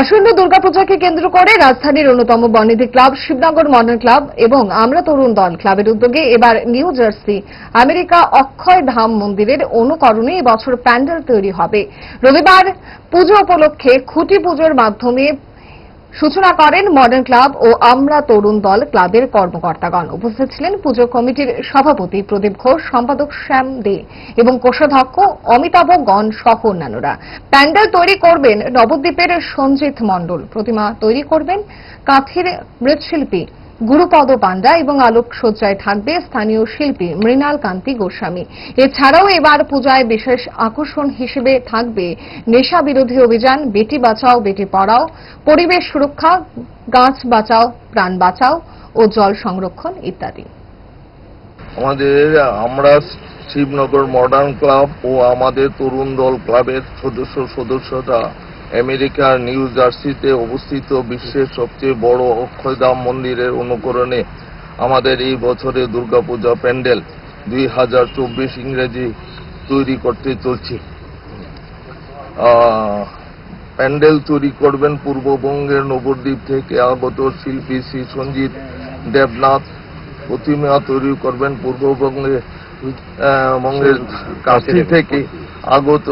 আসন্ন দুর্গাপূজাকে কেন্দ্র করে রাজধানীর অন্যতম বর্ণিধি ক্লাব, শিবনগর মডার্ন ক্লাব এবং আমরা তরুণ দল ক্লাবের উদ্যোগে এবার New Jersey, America Akshardham মন্দিরের অনুকরণে এবছর প্যান্ডেল তৈরি হবে। রবিবার পুজো উপলক্ষে খুঁটি পুজোর মাধ্যমে সূচনা করেন মডার্ন ক্লাব ও আমরা তরুণ দল ক্লাবের কর্মকর্তাগণ। উপস্থিত ছিলেন পুজো কমিটির সভাপতি প্রদীপ ঘোষ, সম্পাদক শ্যাম দে এবং কোষাধ্যক্ষ অমিতাভ গণ সহ অন্যান্যরা। প্যান্ডেল তৈরি করবেন নবদ্বীপের সঞ্জিত মণ্ডল। প্রতিমা তৈরি করবেন কাঁথির মৃৎশিল্পী গুরুপদ পান্ডা এবং আলোকসজ্জায় থাকবে স্থানীয় শিল্পী মৃণাল কান্তি গোস্বামী। এছাড়াও এবার পূজায় বিশেষ আকর্ষণ হিসেবে থাকবে নেশা বিরোধী অভিযান, বেটি বাঁচাও, বেটি পড়াও, পরিবেশ সুরক্ষা, গাছ বাঁচাও, প্রাণ বাঁচাও ও জল সংরক্ষণ ইত্যাদি। আমাদের, আমরা শিবনগর মডার্ন ক্লাব ও আমাদের তরুণ দল ক্লাবের সদস্য সদস্যরা আমেরিকার নিউ জার্সিতে অবস্থিত বিশ্বের সবচেয়ে বড় অক্ষয়ধাম মন্দিরের অনুকরণে আমাদের এই বছরে দুর্গাপূজা প্যান্ডেল দুই হাজার চব্বিশ ইংরেজি তৈরি করতে চলছি। প্যান্ডেল তৈরি করবেন পূর্ববঙ্গের নবদ্বীপ থেকে আগত শিল্পী শ্রী সঞ্জিত দেবনাথ। প্রতিমা তৈরি করবেন পূর্ববঙ্গে বঙ্গের কাছি থেকে আগত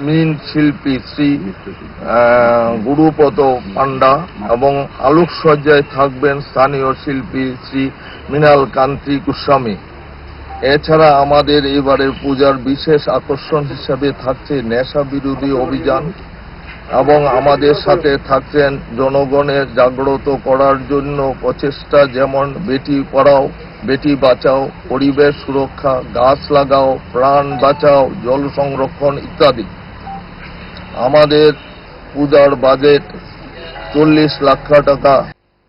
মীন শিল্পী শ্রী আহ, গুরুপদ পান্ডা এবং আলোকসজ্জায় থাকবেন স্থানীয় শিল্পী শ্রী মৃণাল কান্তি গোস্বামী। এছাড়া আমাদের এবারের পূজার বিশেষ আকর্ষণ হিসাবে থাকছে নেশা বিরোধী অভিযান এবং আমাদের সাথে থাকছেন জনগণের জাগ্রত করার জন্য প্রচেষ্টা যেমন বেটি পড়াও বেটি বাঁচাও, পরিবেশ সুরক্ষা, গাছ লাগাও, প্রাণ বাঁচাও, জল সংরক্ষণ ইত্যাদি। আমাদের পূজার বাজেট চল্লিশ লাখ টাকা।